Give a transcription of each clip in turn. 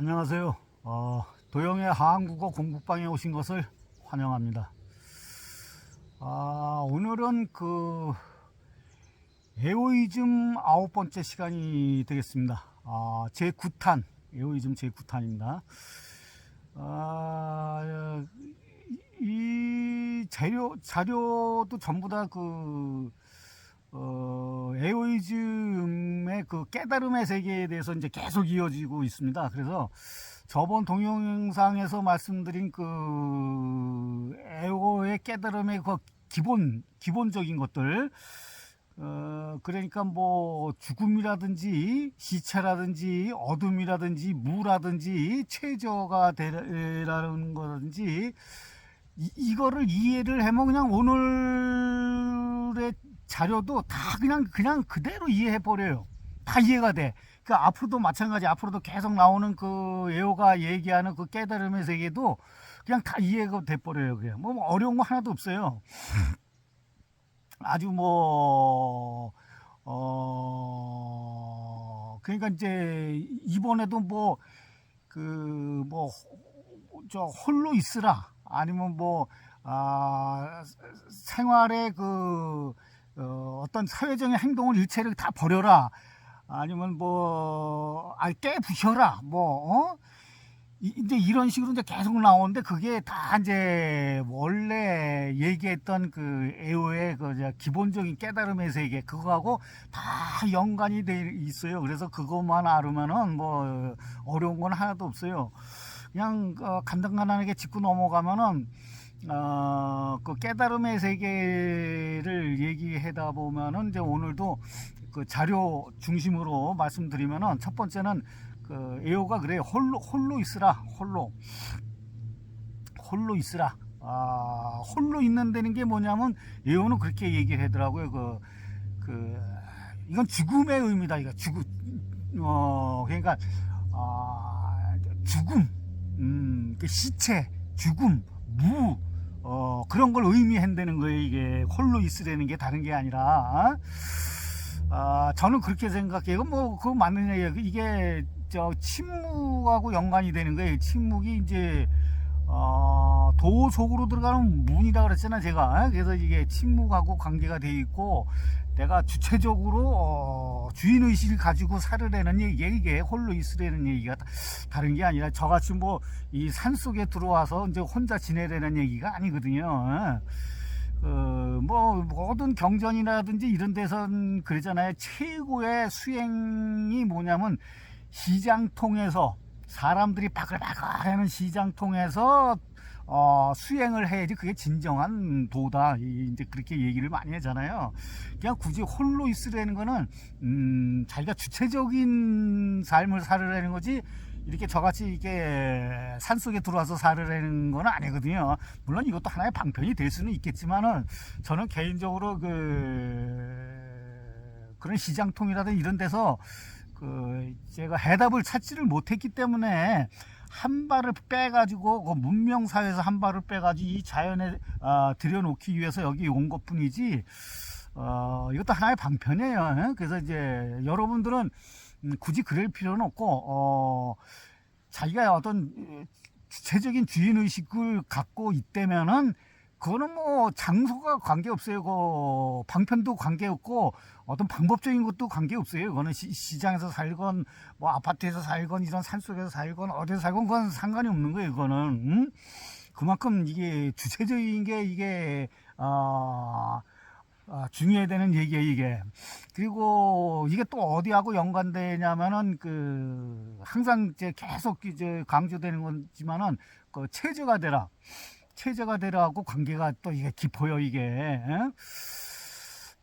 안녕하세요. 어, 도영의 한국어 공부방에 오신 것을 환영합니다. 아, 오늘은 그 에오이즘 아홉 번째 시간이 되겠습니다. 아, 제 9탄, 에오이즘 제 9탄입니다. 아, 이 자료, 자료도 전부 다 그 어, 에오이즘의 그 깨달음의 세계에 대해서 이제 계속 이어지고 있습니다. 그래서 저번 동영상에서 말씀드린 그 에오의 깨달음의 그 기본, 기본적인 것들, 어, 그러니까 뭐 죽음이라든지 시체라든지 어둠이라든지 무라든지 최저가 되라는 거든지 이, 이거를 이해를 해면 그냥 오늘의 자료도 다 그냥 그냥 그대로 이해해 버려요. 다 이해가 돼. 그 앞으로도 마찬가지. 앞으로도 계속 나오는 그 에오가 얘기하는 그 깨달음의 세계도 그냥 다 이해가 돼 버려요. 그냥 뭐 어려운 거 하나도 없어요. 아주 뭐 어, 그러니까 이제 이번에도 뭐 그 뭐 저 홀로 있으라 아니면 뭐 아, 생활의 그 어, 어떤 사회적인 행동을 일체를 다 버려라 아니면 뭐 아, 깨부셔라 뭐 어? 이- 이제 이런 식으로 이제 계속 나오는데 그게 다 이제 원래 얘기했던 그 에오의 그 기본적인 깨달음의 세계 그거하고 다 연관이 돼 있어요. 그래서 그것만 알으면은 뭐 어려운 건 하나도 없어요. 그냥 어, 간단간단하게 짚고 넘어가면은 어, 그 깨달음의 세계를 얘기하다 보면은 이제 오늘도 그 자료 중심으로 말씀드리면은 첫 번째는 그 에오가 그래요. 홀로 홀로 있으라. 홀로. 홀로 있으라. 아, 홀로 있는다는 게 뭐냐면 에오는 그렇게 얘기를 하더라고요. 그, 그, 이건 죽음의 의미다. 이거 죽음. 어, 그러니까, 아, 죽음. 음, 그 시체, 죽음, 무, 어, 그런 걸 의미한다는 거예요. 이게 홀로 있으라는 게 다른 게 아니라. 아, 저는 그렇게 생각해요. 뭐, 그거 맞는 얘기예요. 이게, 저, 침묵하고 연관이 되는 거예요. 침묵이 이제, 어, 도 속으로 들어가는 문이라 그랬잖아, 제가. 그래서 이게 침묵하고 관계가 돼 있고, 내가 주체적으로, 어, 주인 의식을 가지고 살으라는 얘기에 이게 홀로 있으라는 얘기가 다- 다른 게 아니라 저같이 뭐, 이 산 속에 들어와서 이제 혼자 지내라는 얘기가 아니거든요. 어, 뭐 모든 경전이라든지 이런 데선 그러잖아요. 최고의 수행이 뭐냐면 시장 통해서 사람들이 바글바글 하는 시장 통해서 어, 수행을 해야지 그게 진정한 도다. 이- 이제 그렇게 얘기를 많이 하잖아요. 그냥 굳이 홀로 있으라는 거는 음, 자기가 주체적인 삶을 살으라는 거지 이렇게 저같이 이렇게 산 속에 들어와서 살으라는 건 아니거든요. 물론 이것도 하나의 방편이 될 수는 있겠지만은 저는 개인적으로 그 그런 시장통이라든 이런 데서 그 제가 해답을 찾지를 못했기 때문에 한 발을 빼가지고 그 문명 사회에서 한 발을 빼가지고 이 자연에 아, 들여놓기 위해서 여기 온 것뿐이지. 어, 이것도 하나의 방편이에요. 예? 그래서 이제 여러분들은 음, 굳이 그럴 필요는 없고 어, 자기가 어떤 에, 주체적인 주인 의식을 갖고 있다면은 그거는 뭐 장소가 관계 없어요. 그 방편도 관계 없고 어떤 방법적인 것도 관계 없어요. 그거는 시, 장에서 살건 뭐 아파트에서 살건 이런 산 속에서 살건 어디서 살건 그건 상관이 없는 거예요. 그거는 음? 그만큼 이게 주체적인 게 이게 아 아, 중요해야 되는 얘기예요, 이게. 그리고 이게 또 어디하고 연관되냐면은 그 항상 이제 계속 이제 강조되는 거지만은 그 체제가 되라. 체제가 되라하고 관계가 또 이게 깊어요, 이게. 에?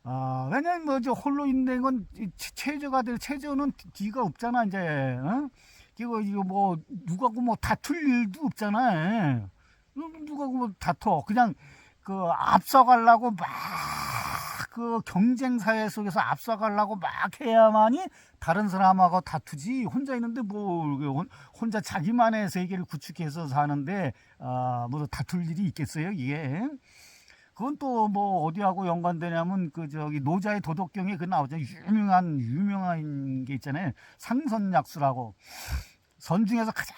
아, 왜냐면 뭐저 홀로 있는 건 체제가 될 체제는 뒤가 없잖아, 이제. 어? 이거 이거 뭐 누가고 뭐 다툴 일도 없잖아. 에. 누가고 뭐 다퉈. 그냥 그 앞서가려고 막 그 경쟁 사회 속에서 앞서가려고 막 해야만이 다른 사람하고 다투지 혼자 있는데 뭐 혼자 자기만의 세계를 구축해서 사는데 아뭐 다툴 일이 있겠어요 이게? 그건 또 뭐 어디하고 연관되냐면 그 저기 노자의 도덕경에 그 나오죠. 유명한 유명한 게 있잖아요. 상선약수라고. 선 중에서 가장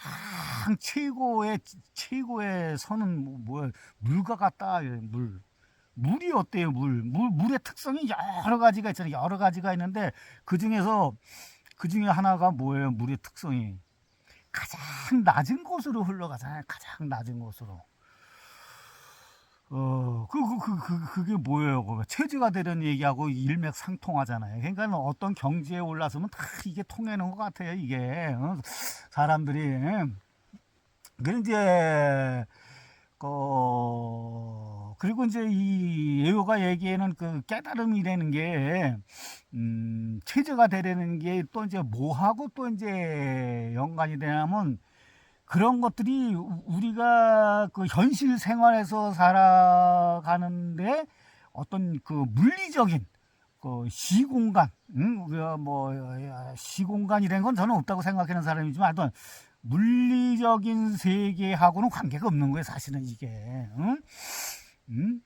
최고의 최고의 선은 뭐- 뭐야 물과 같다 예, 물 물이 어때요 물, 물 물의 특성이 여러 가지가 있잖아요 여러 가지가 있는데 그 중에서 그 중에 하나가 뭐예요 물의 특성이 가장 낮은 곳으로 흘러가잖아요 가장 낮은 곳으로 어, 그, 그, 그, 그, 그 게 뭐예요? 그거 체제가 되는 얘기하고 일맥상통하잖아요. 그러니까 어떤 경지에 올라서면 다 이게 통하는 것 같아요, 이게. 어, 사람들이. 그 이제, 어, 그리고 이제 이 예호가 얘기에는 그 깨달음이라는 게, 음, 체제가 되려는 게 또 이제 뭐하고 또 이제 연관이 되냐면, 그런 것들이 우- 우리가 그 현실 생활에서 살아가는데 어떤 그 물리적인 그 시공간, 응? 우리가 뭐 시공간이라는 건 저는 없다고 생각하는 사람이지만 하여튼 물리적인 세계하고는 관계가 없는 거예요, 사실은 이게. 응? 응?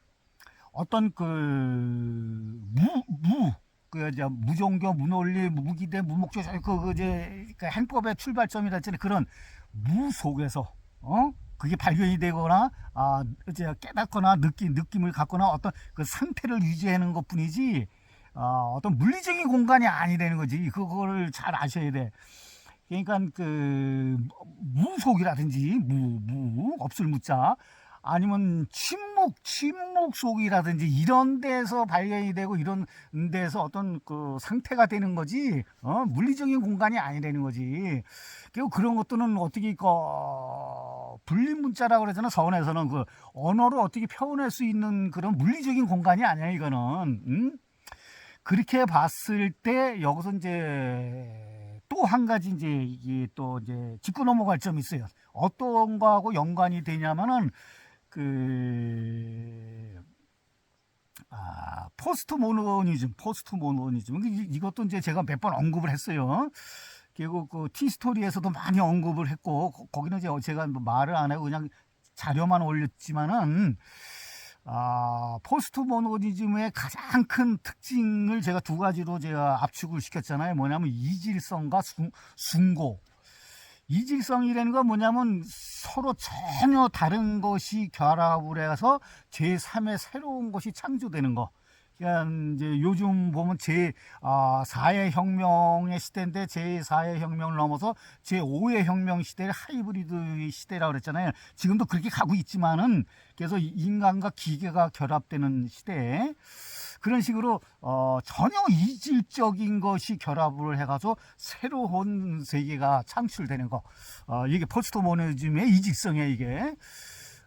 어떤 그 무, 무, 그 이제 무종교, 무논리, 무기대, 무목조, 그, 그 이제 그 행법의 출발점이라 했잖아요. 그런 무 속에서 어 그게 발견이 되거나 아 이제 깨닫거나 느낌 느낌을 갖거나 어떤 그 상태를 유지하는 것뿐이지 아 어떤 물리적인 공간이 아니라는 거지 그거를 잘 아셔야 돼. 그러니까 그 무속이라든지 무무 없을 무자 아니면 침묵 침묵 속이라든지 이런 데서 발견이 되고 이런 데서 어떤 그 상태가 되는 거지 어? 물리적인 공간이 아니라는 거지. 그리고 그런 것들은 어떻게 그 불림 문자라고 그러잖아 서원에서는. 그 언어로 어떻게 표현할 수 있는 그런 물리적인 공간이 아니야 이거는. 음? 그렇게 봤을 때 여기서 이제 또 한 가지 이제 이게 또 이제 짚고 넘어갈 점이 있어요. 어떤 거하고 연관이 되냐면은 그 아, 포스트 모노니즘, 포스트 모노니즘. 이- 이것도 이제 제가 몇 번 언급을 했어요. 그리고 그 티스토리에서도 많이 언급을 했고, 거- 거기는 이제 제가 뭐 말을 안 하고 그냥 자료만 올렸지만은, 아, 포스트 모노니즘의 가장 큰 특징을 제가 두 가지로 제가 압축을 시켰잖아요. 뭐냐면 이질성과 숭, 숭고. 이질성이라는 건 뭐냐면 서로 전혀 다른 것이 결합을 해서 제3의 새로운 것이 창조되는 거. 그러니까 이제 요즘 보면 제 아, 4의 혁명의 시대인데 제 4의 혁명을 넘어서 제 5의 혁명 시대를 하이브리드 시대라고 그랬잖아요. 지금도 그렇게 가고 있지만은 그래서 인간과 기계가 결합되는 시대에 그런 식으로 어, 전혀 이질적인 것이 결합을 해가지고 새로운 세계가 창출되는 거. 어, 이게 포스트 모노즘의 이직성이에요, 이게.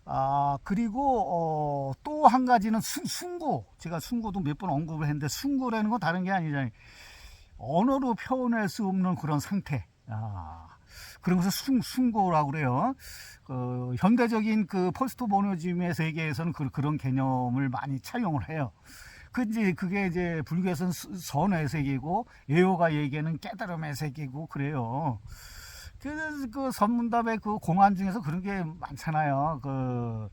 아, 그리고, 어, 또 한 가지는 순, 순고. 제가 순고도 몇 번 언급을 했는데, 순고라는 건 다른 게 아니잖아요. 언어로 표현할 수 없는 그런 상태. 아, 그런 것을 순, 순고라고 그래요. 그, 현대적인 그 포스트 모노즘의 세계에서는 그, 그런 개념을 많이 차용을 해요. 그 이제 그게 이제 불교에서는 수- 선의 세계고 예호가 얘기하는 깨달음의 세계고 그래요. 그래서 그 선문답의 그 공안 중에서 그런 게 많잖아요. 그,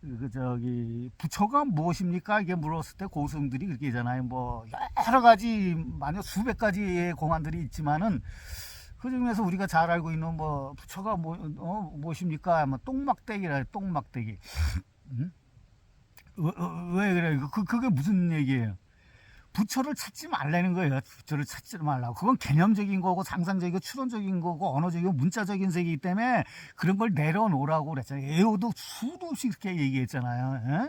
그 저기 부처가 무엇입니까? 이게 물었을 때 고승들이 그렇게 하잖아요. 뭐 여러 가지 만약 수백 가지의 공안들이 있지만은 그 중에서 우리가 잘 알고 있는 뭐 부처가 뭐 어, 무엇입니까? 뭐 똥막대기라 똥막대기. 음? 왜, 왜 그래? 그, 그게 무슨 얘기예요? 부처를 찾지 말라는 거예요. 부처를 찾지 말라고. 그건 개념적인 거고 상상적이고 추론적인 거고 언어적이고 문자적인 세계이기 때문에 그런 걸 내려놓으라고 그랬잖아요. 에오도 수도 없이 그렇게 얘기했잖아요. 예?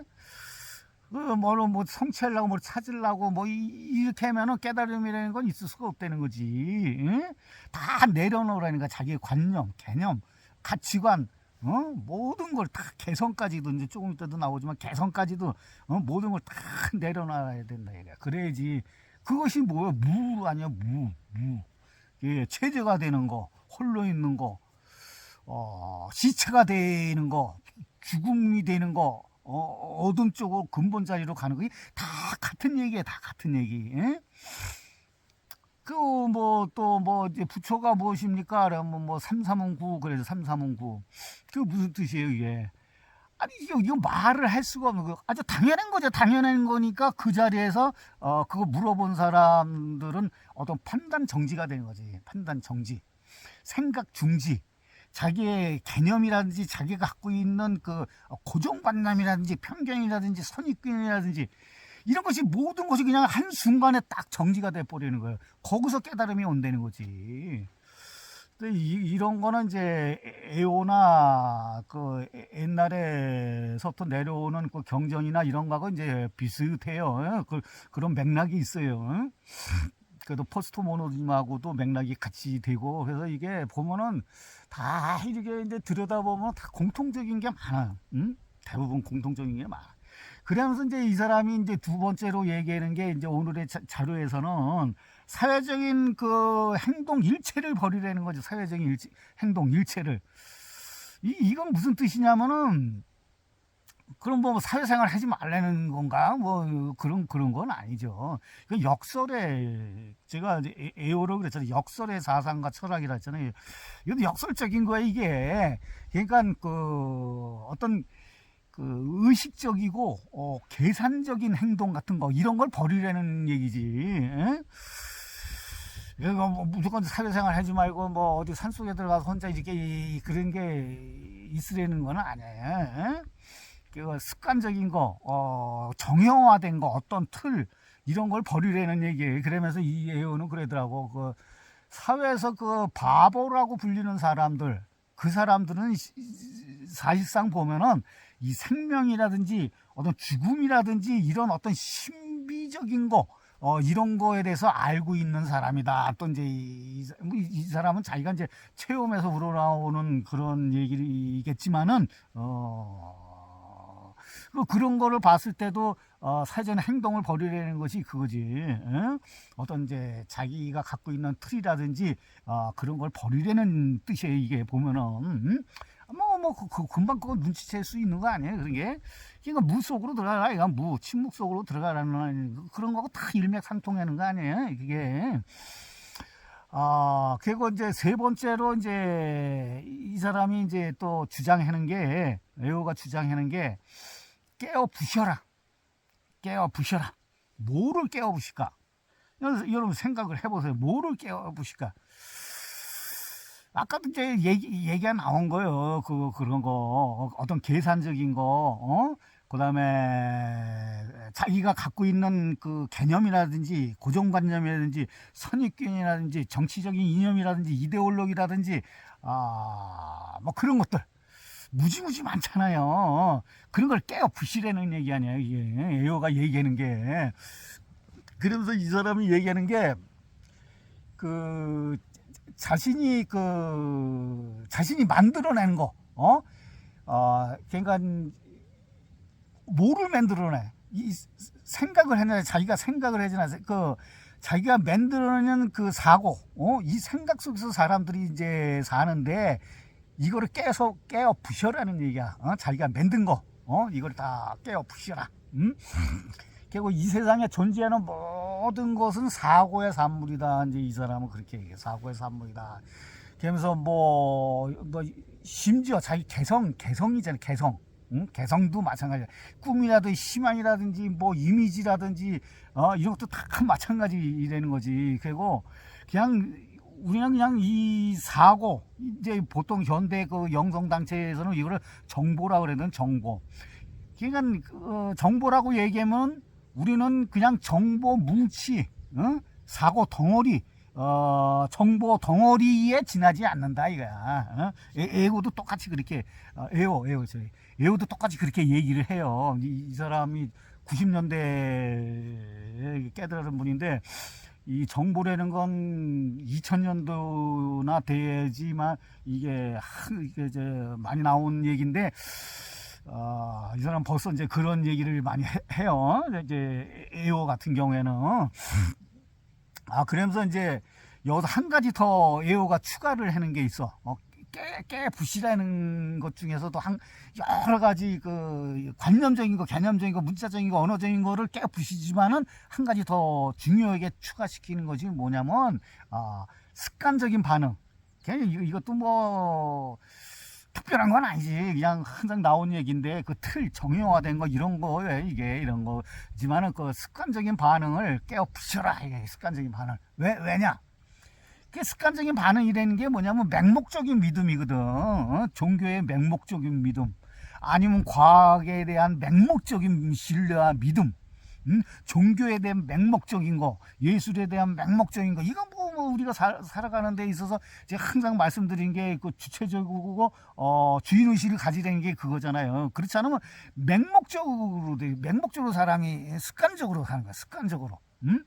그 뭐로 뭐 성취하려고 뭐 찾으려고 뭐 이- 이렇게 하면은 깨달음이라는 건 있을 수가 없다는 거지. 예? 다 내려놓으라는 거야. 자기의 관념, 개념, 가치관, 어? 모든 걸 다 개성까지도 이제 조금 이따도 나오지만 개성까지도 어? 모든 걸 다 내려놔야 된다 이거야. 그래야지 그것이 뭐야 무 아니야 무 무. 예, 체제가 되는 거, 홀로 있는 거, 어, 시체가 되는 거, 죽음이 되는 거, 어, 어둠 쪽으로 근본 자리로 가는 거이 다 같은 얘기야, 다 같은 얘기. 예? 그뭐또뭐 부처가 무엇입니까? 그러면 뭐 삼삼은 구 그래서 삼삼은 구. 그 무슨 뜻이에요 이게? 아니 이거 이거 말을 할 수가 없는 거 아주 당연한 거죠. 당연한 거니까 그 자리에서 어 그거 물어본 사람들은 어떤 판단 정지가 되는 거지. 판단 정지. 생각 중지, 자기의 개념이라든지 자기가 갖고 있는 그 고정관념이라든지 편견이라든지 선입견이라든지 이런 것이 모든 것이 그냥 한 순간에 딱 정지가 돼 버리는 거예요. 거기서 깨달음이 온다는 거지. 근데 이, 이런 거는 이제 에오나 그 옛날에서부터 내려오는 그 경전이나 이런 거하고 이제 비슷해요. 그, 그런 맥락이 있어요. 그래도 포스트 모노즘하고도 맥락이 같이 되고 그래서 이게 보면은 다 이렇게 이제 들여다보면 다 공통적인 게 많아요. 응? 대부분 공통적인 게 많아. 그러면서 이제 이 사람이 이제 두 번째로 얘기하는 게 이제 오늘의 자, 자료에서는 사회적인 그 행동 일체를 벌이라는 거죠. 사회적인 일체, 행동 일체를. 이, 이건 무슨 뜻이냐면은 그럼 뭐 사회생활 하지 말라는 건가? 뭐 그런 그런 건 아니죠. 그 역설의 제가 에오로 그랬잖아요. 역설의 사상과 철학이라 했잖아요. 이건 역설적인 거야 이게. 그러니까 그 어떤 그 의식적이고 어, 계산적인 행동 같은 거 이런 걸 버리라는 얘기지. 에? 이거 뭐 무조건 사회생활 하지 말고 뭐 어디 산속에 들어가서 혼자 이렇게 이- 그런 게 있으려는 건 아니에요. 에? 그 습관적인 거, 어, 정형화된 거, 어떤 틀 이런 걸 버리라는 얘기예요. 그러면서 이 예언은 그러더라고. 그 사회에서 그 바보라고 불리는 사람들, 그 사람들은 시- 사실상 보면은 이 생명이라든지 어떤 죽음이라든지 이런 어떤 신비적인 거, 어, 이런 거에 대해서 알고 있는 사람이다. 또 이제 이, 이- 이 사람은 자기가 이제 체험에서 우러나오는 그런 얘기겠지만은, 어, 그 그런 거를 봤을 때도 어, 사전 행동을 벌이려는 것이 그거지. 응? 어떤 이제 자기가 갖고 있는 틀이라든지 어, 그런 걸 버리려는 뜻이에요. 이게 보면은 응? 뭐 뭐 그, 그, 금방 그거 눈치챌 수 있는 거 아니에요? 그런 게 그러니까 무 속으로 들어가라. 이거 무 침묵 속으로 들어가라는 그런 거하고 다 일맥상통하는 거 아니에요? 이게. 아, 그리고 이제 세 번째로 이제 이 사람이 이제 또 주장하는 게, 에오가 주장하는 게, 깨어 부셔라. 깨어 부셔라. 뭐를 깨어 부실까? 여러분 생각을 해보세요. 뭐를 깨어 부실까? 아까도 이제 얘기, 얘기가 나온 거예요. 그, 그런 거. 어떤 계산적인 거, 어? 그 다음에 자기가 갖고 있는 그 개념이라든지 고정관념이라든지 선입견이라든지 정치적인 이념이라든지 이데올로기라든지 아, 뭐 그런 것들. 무지무지 많잖아요. 그런 걸 깨어 부시라는 얘기 아니에요. 이게 에어가 얘기하는 게. 그러면서 이 사람이 얘기하는 게 그 자신이 그 자신이 만들어낸 거, 어, 어, 그러니까 뭐를 만들어내? 이 생각을 해내 자기가 생각을 해잖아. 그 자기가 만들어낸 그 사고, 어, 이 생각 속에서 사람들이 이제 사는데 이거를 깨서 깨어 부셔라는 얘기야. 어? 자기가 만든 거, 어, 이걸 다 깨어 부셔라. 음? 그리고 이 세상에 존재하는 모든 것은 사고의 산물이다. 이제 이 사람은 그렇게 얘기해. 사고의 산물이다. 그러면서 뭐, 뭐, 심지어 자기 개성, 개성이잖아, 개성. 응? 개성도 마찬가지야. 꿈이라든지 희망이라든지 뭐 이미지라든지 어, 이런 것도 다 마찬가지라는 거지. 그리고 그냥 우리는 그냥 이 사고 이제 보통 현대 그 영성 단체에서는 이거를 정보라 그러는 정보. 그러니까 어, 정보라고 얘기하면 우리는 그냥 정보 뭉치, 어? 사고 덩어리, 어, 정보 덩어리에 지나지 않는다 이거야. 어? 에, 에고도 똑같이 그렇게 어, 에오 에오 저희 에오도 똑같이 그렇게 얘기를 해요. 이, 이 사람이 90년대에 깨달은 분인데 이 정보라는 건 2000년도나 돼야지만 이게 한 이게 이제 많이 나온 얘기인데 어, 이 사람 벌써 이제 그런 얘기를 많이 해, 요 이제 에오 같은 경우에는 아 그러면서 이제 여기서 한 가지 더 에오가 추가를 하는 게 있어. 어, 깨, 깨 부시라는 것 중에서도 한 여러 가지 그 관념적인 거, 개념적인 거, 문자적인 거, 언어적인 거를 깨 부시지만은 한 가지 더 중요하게 추가시키는 것이 뭐냐면 아, 습관적인 반응. 그냥 이- 이것도 뭐 특별한 건 아니지. 그냥 항상 나온 얘기인데 그 틀 정형화된 거 이런 거예요. 이게 이런 거지만은 그 습관적인 반응을 깨어 부셔라. 이게 습관적인 반응. 왜 왜냐? 그 습관적인 반응이라는 게 뭐냐면 맹목적인 믿음이거든. 어? 종교의 맹목적인 믿음. 아니면 과학에 대한 맹목적인 신뢰와 믿음. 음? 종교에 대한 맹목적인 거, 예술에 대한 맹목적인 거, 이건 뭐, 뭐 우리가 살, 살아가는 데 있어서 제가 항상 말씀드린 게 그 주체적이고, 어, 주인의식을 가지려는 게 그거잖아요. 그렇지 않으면 맹목적으로, 돼. 맹목적으로 사람이 습관적으로 사는 거야, 습관적으로. 음?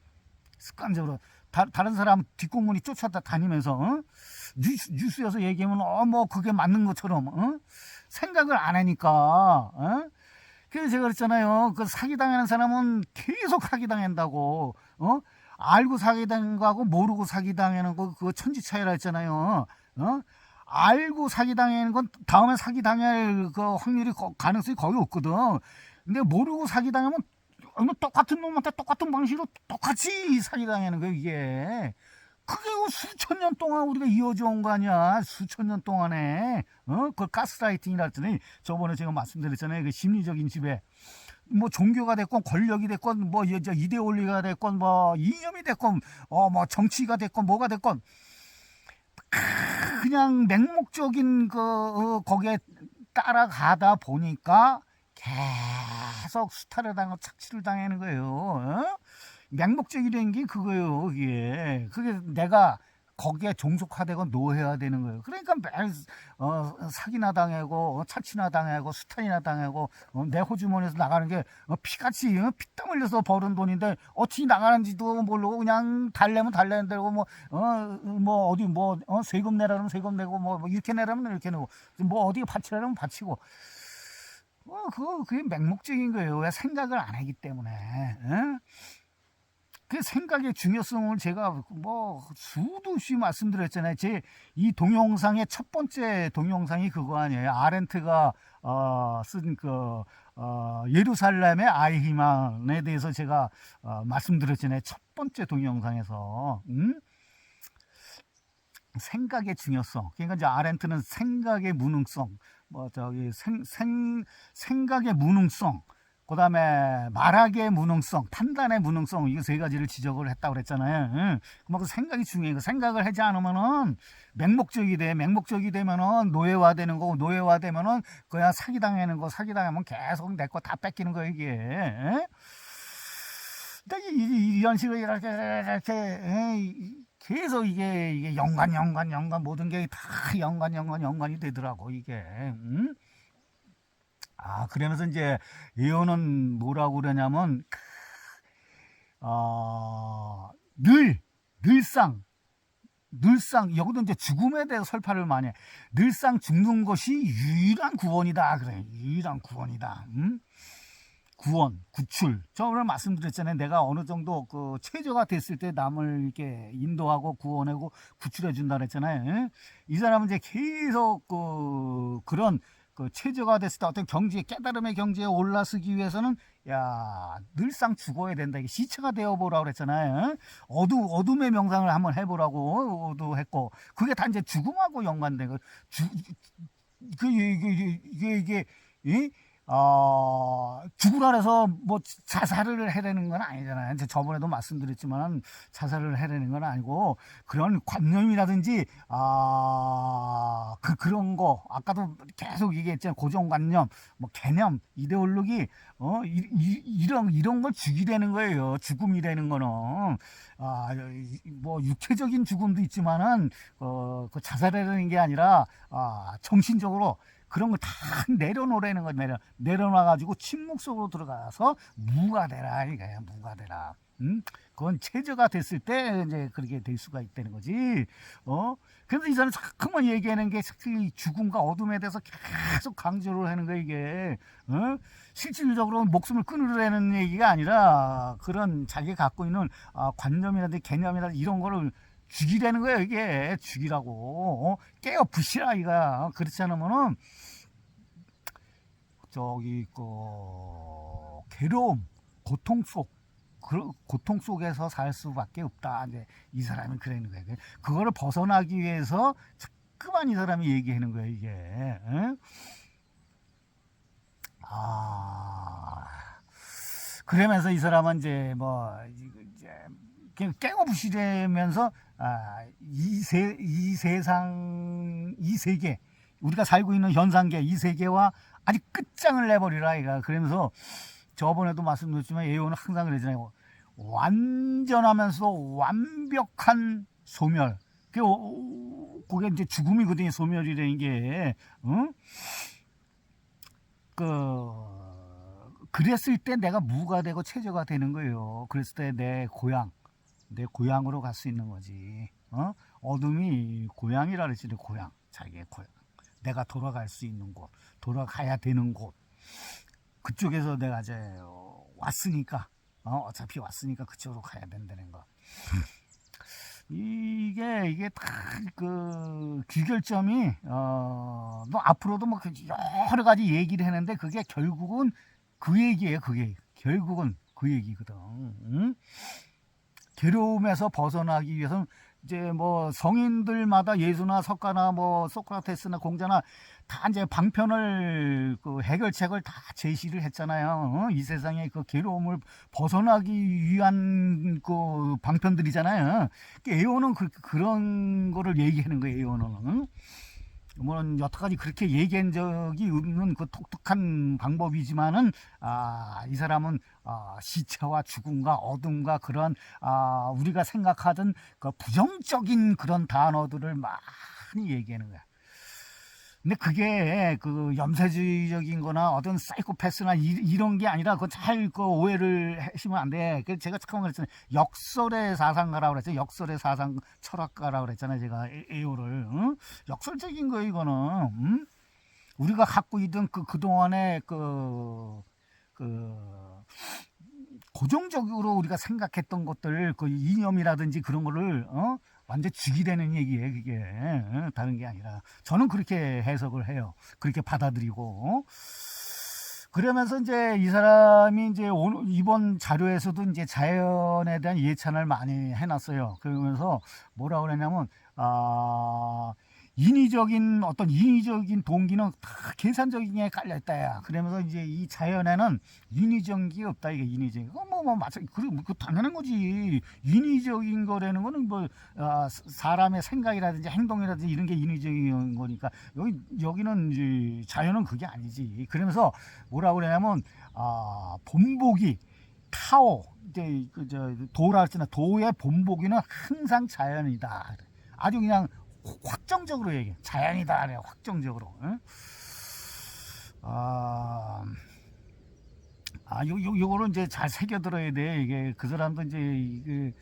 습관적으로. 다, 다른 사람 뒷공문이 쫓아다 다니면서, 어? 뉴스, 뉴스 에서 얘기하면, 어, 뭐, 그게 맞는 것처럼, 어? 생각을 안 하니까, 어? 그래서 제가 그랬잖아요. 그 사기당하는 사람은 계속 사기당한다고, 어? 알고 사기당한 거하고 모르고 사기당하는 거, 그거 천지 차이라 했잖아요. 어? 알고 사기당하는 건 다음에 사기당할 그 확률이, 거- 가능성이 거의 없거든. 근데 모르고 사기당하면 뭐 똑같은 놈한테 똑같은 방식으로 똑같이 사기당하는 거예요, 이게. 그게 뭐 수천 년 동안 우리가 이어져 온 거 아니야. 수천 년 동안에. 어? 그걸 가스라이팅이라 했더니 저번에 제가 말씀드렸잖아요. 그 심리적인 지배. 뭐 종교가 됐건 권력이 됐건 뭐 이데올리가 됐건 뭐 이념이 됐건 어 뭐 정치가 됐건 뭐가 됐건 그냥 맹목적인 그 어, 거기에 따라가다 보니까 계속 수탈을 당하고 착취를 당하는 거예요. 어? 맹목적이라는 게 그거예요. 그게 그게 내가 거기에 종속화되고 노예화되는 거예요. 그러니까 매일 어, 사기나 당하고 어, 착취나 당하고 수탈이나 당하고 어, 내 호주머니에서 나가는 게 어, 피같이 어, 피땀 흘려서 벌은 돈인데 어떻게 나가는지도 모르고 그냥 달래면 달래는 대로 뭐, 어, 뭐 어디 뭐 어, 세금 내라면 세금 내고 뭐, 뭐 이렇게 내라면 이렇게 내고 뭐 어디 바치라면 바치고 어, 그거 그게 맹목적인 거예요. 왜 생각을 안 하기 때문에. 어? 그 생각의 중요성을 제가 뭐 없이 말씀드렸잖아요. 제 이 동영상의 첫 번째 동영상이 그거 아니에요. 아렌트가 어, 쓴그 어, 예루살렘의 아이 희망에 대해서 제가 어, 말씀드렸잖아요. 첫 번째 동영상에서. 음? 생각의 중요성. 그러니까 이제 아렌트는 생각의 무능성, 뭐 저기 생, 생, 생각의 무능성, 그 다음에 말하기의 무능성, 판단의 무능성, 이거 세 가지를 지적을 했다고 그랬잖아요. 응. 그만큼 생각이 중요해요. 그 생각을 하지 않으면은 맹목적이 돼. 맹목적이 되면은 노예화 되는 거고, 노예화 되면은 그냥 사기당하는 거, 사기당하면 계속 내 거 다 뺏기는 거예요, 이게. 이- 이- 이런 식으로 이렇게, 이렇게, 에이, 계속 이게, 이게 연관, 연관, 연관, 모든 게 다 연관, 연관, 연관이 되더라고, 이게. 응? 아, 그러면서 이제 예언은 뭐라고 그러냐면, 크, 어, 늘, 늘상, 늘상, 여기도 이제 죽음에 대해서 설파를 많이 해. 늘상 죽는 것이 유일한 구원이다. 그래. 유일한 구원이다. 음? 구원, 구출. 저 오늘 말씀드렸잖아요. 내가 어느 정도 그 체조가 됐을 때 남을 이렇게 인도하고 구원하고 구출해 준다 그랬잖아요. 예? 이 사람은 이제 계속 그 그런 그 체조가 됐을 때 어떤 경지에 깨달음의 경지에 올라서기 위해서는 야 늘상 죽어야 된다. 이게 시체가 되어 보라고 그랬잖아요. 어두 어둠의 명상을 한번 해보라고 도 했고 그게 다 이제 죽음하고 연관된 거. 주, 그 이게 이게 이게, 이게 이? 어, 죽으라 해서 뭐 자살을 해라는 건 아니잖아요. 이제 저번에도 말씀드렸지만 자살을 해라는 건 아니고 그런 관념이라든지 아, 그 그런 거 아까도 계속 얘기했잖아요. 고정관념, 뭐 개념, 이데올로기 어, 이, 이, 이런 이런 걸 죽이라는 거예요. 죽음이라는 거는 아, 이- 뭐 육체적인 죽음도 있지만은 어, 그 자살이라는 게 아니라 아, 정신적으로 그런 걸 다 내려놓으라는 거 내려 내려놔 가지고 침묵 속으로 들어가서 무가 되라 이거야 무가 되라. 음? 그건 체저가 됐을 때 이제 그렇게 될 수가 있다는 거지. 어? 그래서 이 사람 자꾸만 얘기하는 게이 죽음과 어둠에 대해서 계속 강조를 하는 거 이게. 어? 실질적으로 목숨을 끊으려는 얘기가 아니라 그런 자기 갖고 있는 아, 관념이라든지 개념이라든지 이런 거를 죽이라는 거예요 이게. 죽이라고. 어? 깨어 부시라 이거야 그렇지 않으면은 저기 그 괴로움 고통 속 그 고통 속에서 살 수밖에 없다. 이제 이 사람이 그러는 거예요 그거를 벗어나기 위해서 자꾸만 이 사람이 얘기하는 거예요 이게. 응? 아. 그러면서 이 사람은 이제 뭐 이제 깨고 부시되면서 아, 이, 세, 이 세상, 이 세계, 우리가 살고 있는 현상계, 이 세계와 아주 끝장을 내버리라, 이가. 그러면서 저번에도 말씀드렸지만 예언은 항상 그러잖아요. 완전하면서도 완벽한 소멸. 그게, 어, 그게 이제 죽음이거든요, 소멸이라는 게. 응? 그, 그랬을 때 내가 무가 되고 체저가 되는 거예요. 그랬을 때 내 고향, 내 고향으로 갈 수 있는 거지. 어? 어둠이 고향이라 그랬지, 내 고향. 자기의 고향. 내가 돌아갈 수 있는 곳, 돌아가야 되는 곳. 그쪽에서 내가 이제 어, 왔으니까, 어, 어차피 왔으니까 그쪽으로 가야 된다는 거. 이게 이게 다그 귀결점이 어, 너 앞으로도 뭐그 여러 가지 얘기를 했는데 그게 결국은 그 얘기예요. 그게 결국은 그 얘기거든. 응? 괴로움에서 벗어나기 위해서는 이제 뭐 성인들마다 예수나 석가나 뭐 소크라테스나 공자나 다 이제 방편을 그 해결책을 다 제시를 했잖아요. 어? 이 세상의 그 괴로움을 벗어나기 위한 그 방편들이잖아요. 그 에오는 그, 그런 거를 얘기하는 거예요. 에오는. 응? 물론 여태까지 그렇게 얘기한 적이 없는 그 독특한 방법이지만은 아, 이 사람은 아, 시체와 죽음과 어둠과 그런 아, 우리가 생각하던 그 부정적인 그런 단어들을 많이 얘기하는 거야. 근데 그게 그 염세주의적인 거나 어떤 사이코패스나 이, 런게 아니라 그잘그 오해를 하시면 안 돼. 그 제가 처음 그랬잖아요. 역설의 사상가라고 그랬죠. 역설의 사상 철학가라고 그랬잖아요. 제가 에- 에오를. 응? 역설적인 거 이거는. 응? 우리가 갖고 있던 그 그동안의 그, 그, 고정적으로 우리가 생각했던 것들, 그 이념이라든지 그런 거를, 어? 완전 죽이려는 얘기예요, 그게. 어? 다른 게 아니라. 저는 그렇게 해석을 해요. 그렇게 받아들이고. 그러면서 이제 이 사람이 이제 오늘 이번 자료에서도 이제 자연에 대한 예찬을 많이 해놨어요. 그러면서 뭐라 그러냐면, 아, 인위적인 어떤 인위적인 동기는 다 계산적인 게 깔려있다야. 그러면서 이제 이 자연에는 인위적인 게 없다. 이게 인위적인. 거. 뭐, 뭐, 맞아. 그, 그 당연한 거지. 인위적인 거라는 거는 뭐, 아, 사람의 생각이라든지 행동이라든지 이런 게 인위적인 거니까 여기, 여기는 이제 자연은 그게 아니지. 그러면서 뭐라고 그러냐면, 아, 본보기, 타오, 이제 그 저 도라 했잖아. 도의 본보기는 항상 자연이다. 아주 그냥 확정적으로 얘기해. 자연이다. 그래. 확정적으로. 응? 아, 아, 요, 요, 요거를 이제 잘 새겨들어야 돼. 이게 그 사람도 이제 이게,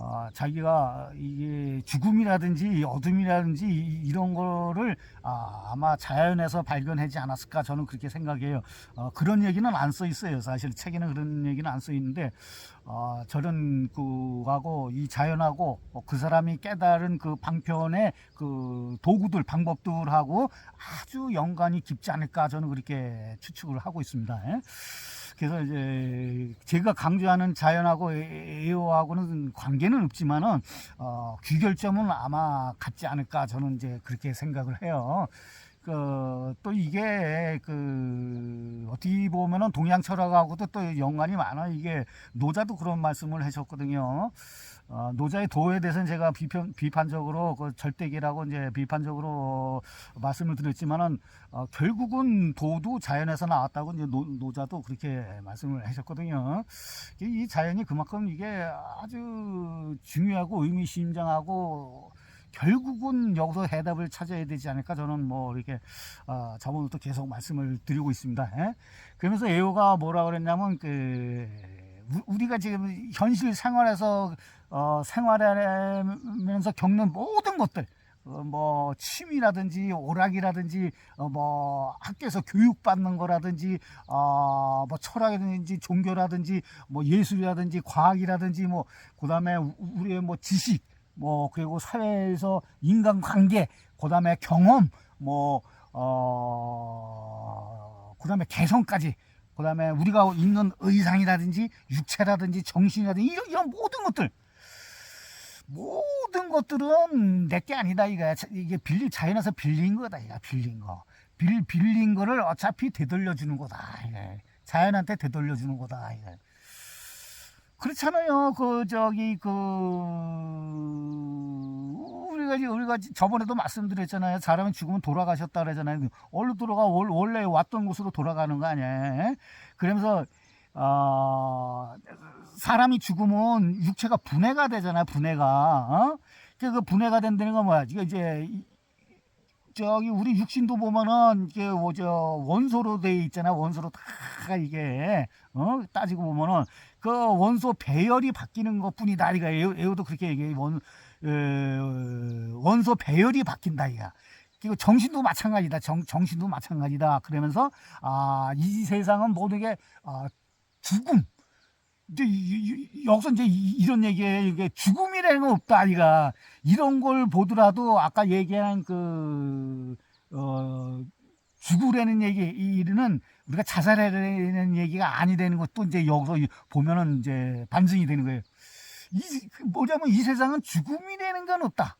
어, 자기가 이게 죽음이라든지 어둠이라든지 이- 이런 거를 아, 아마 자연에서 발견하지 않았을까 저는 그렇게 생각해요. 어, 그런 얘기는 안 써 있어요. 사실 책에는 그런 얘기는 안 써 있는데 어, 저는 그하고 이 자연하고 어, 그 사람이 깨달은 그 방편의 그 도구들 방법들하고 아주 연관이 깊지 않을까 저는 그렇게 추측을 하고 있습니다. 예? 그래서 이제 제가 강조하는 자연하고 에- 에어하고는 관계는 없지만은 어, 귀결점은 아마 같지 않을까 저는 이제 그렇게 생각을 해요. 그, 또 이게 그 어떻게 보면은 동양 철학하고도 또 연관이 많아. 이게 노자도 그런 말씀을 하셨거든요. 어, 노자의 도에 대해서는 제가 비편, 비판적으로 그 절대기라고 이제 비판적으로 말씀을 드렸지만은 어, 결국은 도도 자연에서 나왔다고 이제 노, 노자도 그렇게 말씀을 하셨거든요. 이, 이 자연이 그만큼 이게 아주 중요하고 의미심장하고 결국은 여기서 해답을 찾아야 되지 않을까 저는 뭐 이렇게 어, 저번부터 계속 말씀을 드리고 있습니다. 예? 그러면서 에오가 뭐라 그랬냐면 그 우- 우리가 지금 현실 생활에서 어, 생활하면서 겪는 모든 것들 어, 뭐 취미라든지 오락이라든지 어, 뭐 학교에서 교육받는 거라든지 어, 뭐 철학이라든지 종교라든지 뭐 예술이라든지 과학이라든지 뭐 그다음에 우- 우리의 뭐 지식 뭐 그리고 사회에서 인간관계 그다음에 경험 뭐 어, 그다음에 개성까지 그다음에 우리가 입는 의상이라든지 육체라든지 정신이라든지 이런, 이런 모든 것들 모든 것들은 내 게 아니다. 이거야 자- 이게 빌리 자연에서 빌린 거다. 이거 빌린 거. 빌, 빌린 거를 어차피 되돌려 주는 거다. 이게. 자연한테 되돌려 주는 거다. 이게. 그렇잖아요. 그 저기 그 우리가 우리가 저번에도 말씀드렸잖아요. 사람은 죽으면 돌아가셨다 그러잖아요. 원래 돌아가. 월- 원래 왔던 곳으로 돌아가는 거 아니에요? 그러면서 어, 사람이 죽으면 육체가 분해가 되잖아요. 분해가. 어? 그, 그 분해가 된다는 건 뭐야? 이게 이제 이- 저기 우리 육신도 보면은 이게 뭐저 원소로 돼 있잖아. 원소로 다 이게 어 따지고 보면은 그 원소 배열이 바뀌는 것뿐이다. 이가 에오도 그렇게 얘기해. 원 에, 원소 배열이 바뀐다 이가. 그리고 정신도 마찬가지다. 정, 정신도 마찬가지다. 그러면서 아, 이 세상은 모든 게 아, 죽음. 이제 여기서 이제 이- 이런 얘기에 이게 죽음이라는 건 없다. 아이가 이런 걸 보더라도 아까 얘기한 그 어, 죽으라는 얘기 이는 우리가 자살하라는 얘기가 아니 되는 것도 이제 여기서 이- 보면은 이제 반증이 되는 거예요. 이그 뭐냐면 이 세상은 죽음이라는 건 없다.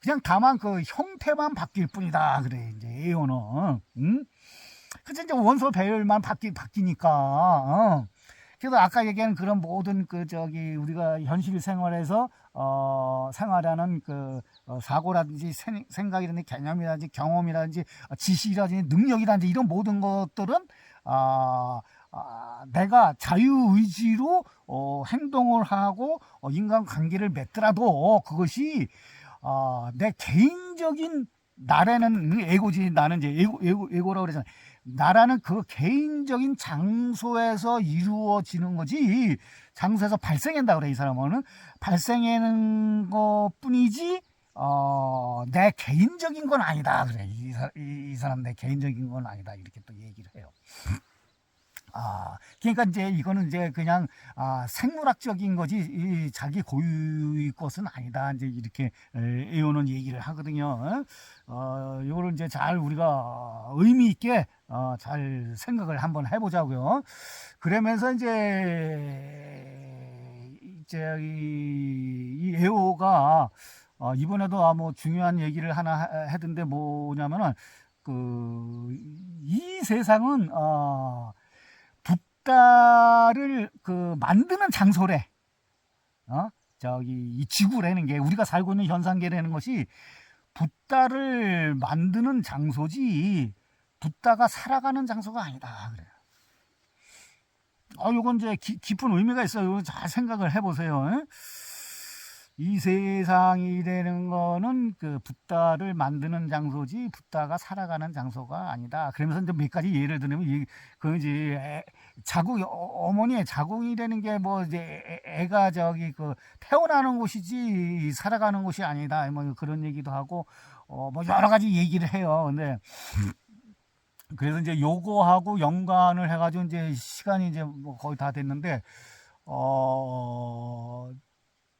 그냥 다만 그 형태만 바뀔 뿐이다. 그래 이제 에어는. 응? 그래서 이제 원소 배열만 바뀌 바뀌니까. 어. 그래서 아까 얘기한 그런 모든 그 저기 우리가 현실 생활에서 어 생활하는 그 어, 사고라든지 생, 생각이라든지 개념이라든지 경험이라든지 어, 지식이라든지 능력이라든지 이런 모든 것들은 아, 아 내가 자유 의지로 어, 행동을 하고 어, 인간 관계를 맺더라도 그것이 어, 내 개인적인 나라는 에고지 나는 이제 에고, 에고, 에고라고 그러잖아요. 나라는 그 개인적인 장소에서 이루어지는 거지 장소에서 발생한다 그래 이 사람은 발생하는 것 뿐이지 어, 내 개인적인 건 아니다 그래 이, 사, 이, 이 사람 내 개인적인 건 아니다 이렇게 또 얘기를 해요. 아, 그러니까 이제 이거는 이제 그냥 아, 생물학적인 거지 이 자기 고유의 것은 아니다. 이제 이렇게 에, 에오는 얘기를 하거든요. 어, 이거를 이제 잘 우리가 의미 있게 어, 잘 생각을 한번 해보자고요. 그러면서 이제 이제 이, 이 에오가 어, 이번에도 아, 뭐 중요한 얘기를 하나 하- 하던데 뭐냐면은 그 이 세상은 어, 붓다를 그 만드는 장소래. 어? 저기 이 지구라는 게 우리가 살고 있는 현상계라는 것이 붓다를 만드는 장소지 붓다가 살아가는 장소가 아니다 그래요. 아, 요건 이제 기- 깊은 의미가 있어요. 잘 생각을 해보세요. 예? 이 세상이 되는 거는 그 붓다를 만드는 장소지 붓다가 살아가는 장소가 아니다. 그러면서 이제 몇 가지 예를 들면 이, 그 이제 애- 자궁 어, 어머니의 자궁이 되는 게 뭐 이제 애- 애가 저기 그 태어나는 곳이지 살아가는 곳이 아니다. 뭐 그런 얘기도 하고 어뭐 여러 가지 얘기를 해요. 근데 그래서 이제 요거하고 연관을 해가지고 이제 시간이 이제 뭐 거의 다 됐는데 어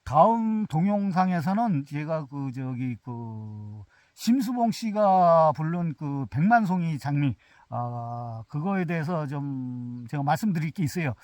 다음 동영상에서는 제가 그 저기 그 심수봉 씨가 부른 그 백만송이 장미 아 그거에 대해서 좀 제가 말씀드릴 게 있어요.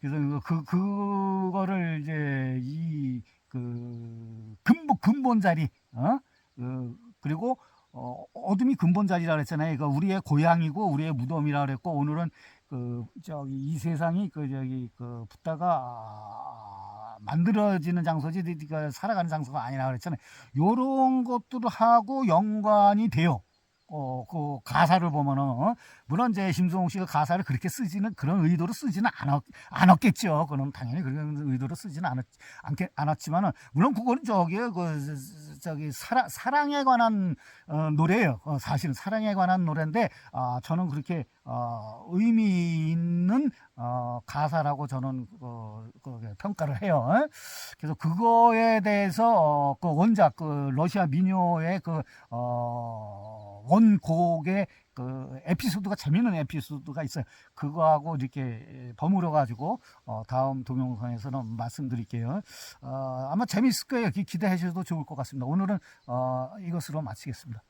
그래서 그 그거를 이제 이 그 근본 근본 자리 어 그, 그리고 어, 어둠이 근본 자리라 그랬잖아요. 그 우리의 고향이고 우리의 무덤이라 그랬고 오늘은 그 저기 이 세상이 그 저기 그 붓다가 아, 만들어지는 장소지 그 살아가는 장소가 아니라 그랬잖아요. 요런 것들하고 연관이 돼요. 어, 그 가사를 보면은 어? 물론 이제 심성호 씨가 가사를 그렇게 쓰지는 그런 의도로 쓰지는 않았, 않았겠죠. 그럼 당연히 그런 의도로 쓰지는 않았, 않겠, 않았지만은 물론 그거는 저기 그 저기 사랑 사랑에 관한 어, 노래예요. 어, 사실은 사랑에 관한 노래인데 아, 저는 그렇게 어, 의미 있는 어, 가사라고 저는 그, 그 평가를 해요. 그래서 그거에 대해서 어, 그 원작 그 러시아 민요의 그 어, 원곡의 그 에피소드가 재밌는 에피소드가 있어요. 그거하고 이렇게 버무려 가지고 어, 다음 동영상에서는 말씀드릴게요. 어, 아마 재밌을 거예요. 기- 기대해 주셔도 좋을 것 같습니다. 오늘은 어, 이것으로 마치겠습니다.